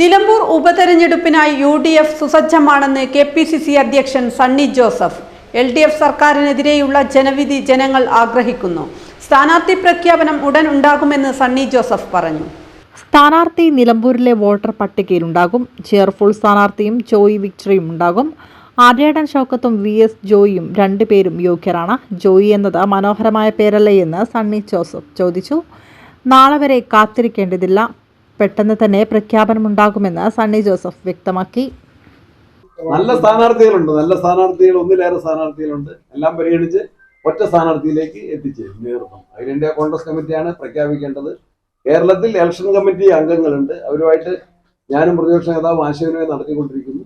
നിലമ്പൂർ ഉപതെരഞ്ഞെടുപ്പിനായി U D F സുസജ്ജമാണെന്ന് K P C C അധ്യക്ഷൻ Sunny Joseph. L D F സർക്കാരിനെതിരെയുള്ള ജനവിധി ജനങ്ങൾ ആഗ്രഹിക്കുന്നു. സ്ഥാനാർത്ഥി പ്രഖ്യാപനം ഉടൻ ഉണ്ടാകുമെന്ന് സണ്ണി ജോസഫ് പറഞ്ഞു. സ്ഥാനാർത്ഥി നിലമ്പൂരിലെ വോട്ടർ പട്ടികയിലുണ്ടാകും. ചെയർഫുൾ സ്ഥാനാർത്ഥിയും ജോയി വിക്ടറിയും ഉണ്ടാകും. ആര്യാടൻ ഷൗക്കത്തും വി എസ് ജോയിയും രണ്ടുപേരും യോഗ്യരാണ്. ജോയി എന്നത് മനോഹരമായ പേരല്ലേ എന്ന് സണ്ണി ജോസഫ് ചോദിച്ചു. നാളെ വരെ കാത്തിരിക്കേണ്ടതില്ല. പെട്ടെന്ന് തന്നെ പ്രഖ്യാപനമുണ്ടാകുമെന്ന് സണ്ണി ജോസഫ് വ്യക്തമാക്കി. നല്ല സ്ഥാനാർത്ഥികളുണ്ട്. നല്ല സ്ഥാനാർത്ഥികൾ ഒന്നിലേറെ സ്ഥാനാർത്ഥികളുണ്ട്. എല്ലാം പരിഗണിച്ച് ഒറ്റ സ്ഥാനാർത്ഥിയിലേക്ക് എത്തിച്ചേരും നേതൃത്വം അഖില ഇന്ത്യ കോൺഗ്രസ് കമ്മിറ്റിയാണ് പ്രഖ്യാപിക്കേണ്ടത്. കേരളത്തിൽ ഇലക്ഷൻ കമ്മിറ്റി അംഗങ്ങളുണ്ട്. അവരുമായിട്ട് ഞാനും പ്രതിപക്ഷ നേതാവ് ആശയവിനിമയം നടത്തിക്കൊണ്ടിരിക്കുന്നു.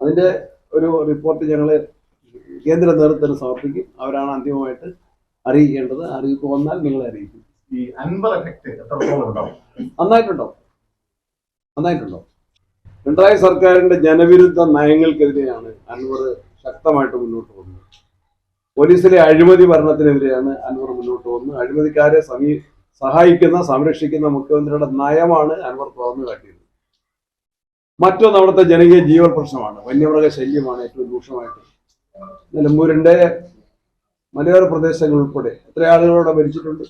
അതിന്റെ ഒരു റിപ്പോർട്ട് ഞങ്ങൾ കേന്ദ്ര നേതൃത്വത്തിന് സമർപ്പിക്കും. അവരാണ് അന്തിമമായിട്ട് അറിയിക്കേണ്ടത്. അറിയിപ്പ് വന്നാൽ നിങ്ങളെ അറിയിക്കും. ഈ അൻപർ എഫക്ട് എത്രത്തോളം ഉണ്ടാവും? നന്നായിട്ടുണ്ടോ? നന്നായിട്ടുണ്ടോ? പിണറായി സർക്കാരിന്റെ ജനവിരുദ്ധ നയങ്ങൾക്കെതിരെയാണ് അൻവർ ശക്തമായിട്ട് മുന്നോട്ട് പോകുന്നത്. പോലീസിലെ അഴിമതി ഭരണത്തിനെതിരെയാണ് അൻവർ മുന്നോട്ട് പോകുന്നത്. അഴിമതിക്കാരെ സമീ സഹായിക്കുന്ന സംരക്ഷിക്കുന്ന മുഖ്യമന്ത്രിയുടെ നയമാണ് അൻവർ തുറന്നു കാട്ടിയത്. മറ്റൊന്ന് അവിടുത്തെ ജനകീയ ജീവൽ പ്രശ്നമാണ്. വന്യമൃഗ ശല്യമാണ് ഏറ്റവും രൂക്ഷമായിട്ട്. നിലമ്പൂരിന്റെ മലയോര പ്രദേശങ്ങൾ ഉൾപ്പെടെ എത്ര ആളുകളോടെ മരിച്ചിട്ടുണ്ട്?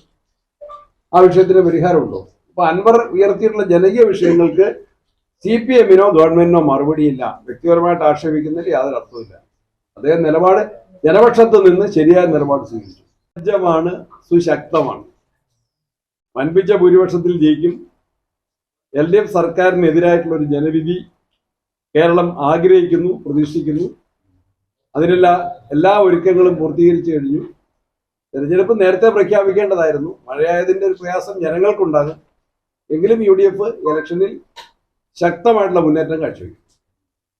ആ വിഷയത്തിന് പരിഹാരമുണ്ടോ? അപ്പൊ അൻവർ ഉയർത്തിയിട്ടുള്ള ജനകീയ വിഷയങ്ങൾക്ക് സി പി എമ്മിനോ ഗവൺമെന്റിനോ മറുപടിയില്ല. വ്യക്തിപരമായിട്ട് ആക്ഷേപിക്കുന്നതിൽ യാതൊരു അർത്ഥമില്ല അദ്ദേഹം നിലപാട് ജനപക്ഷത്ത് നിന്ന് ശരിയായ നിലപാട് സ്വീകരിച്ചു. രാജ്യമാണ് സുശക്തമാണ്. വൻപിച്ച ഭൂരിപക്ഷത്തിൽ ജയിക്കും. എൽ ഡി എഫ് സർക്കാരിനെതിരായിട്ടുള്ള ഒരു ജനവിധി കേരളം ആഗ്രഹിക്കുന്നു പ്രതീക്ഷിക്കുന്നു. അതിനുള്ള എല്ലാ ഒരുക്കങ്ങളും പൂർത്തീകരിച്ചു കഴിഞ്ഞു. തെരഞ്ഞെടുപ്പ് നേരത്തെ പ്രഖ്യാപിക്കേണ്ടതായിരുന്നു. മഴയായതിന്റെ ഒരു പ്രയാസം ജനങ്ങൾക്കുണ്ടാകും. എങ്കിലും യു ഡി എഫ് ഇലക്ഷനിൽ ശക്തമായിട്ടുള്ള മുന്നേറ്റം കാഴ്ചവെക്കും.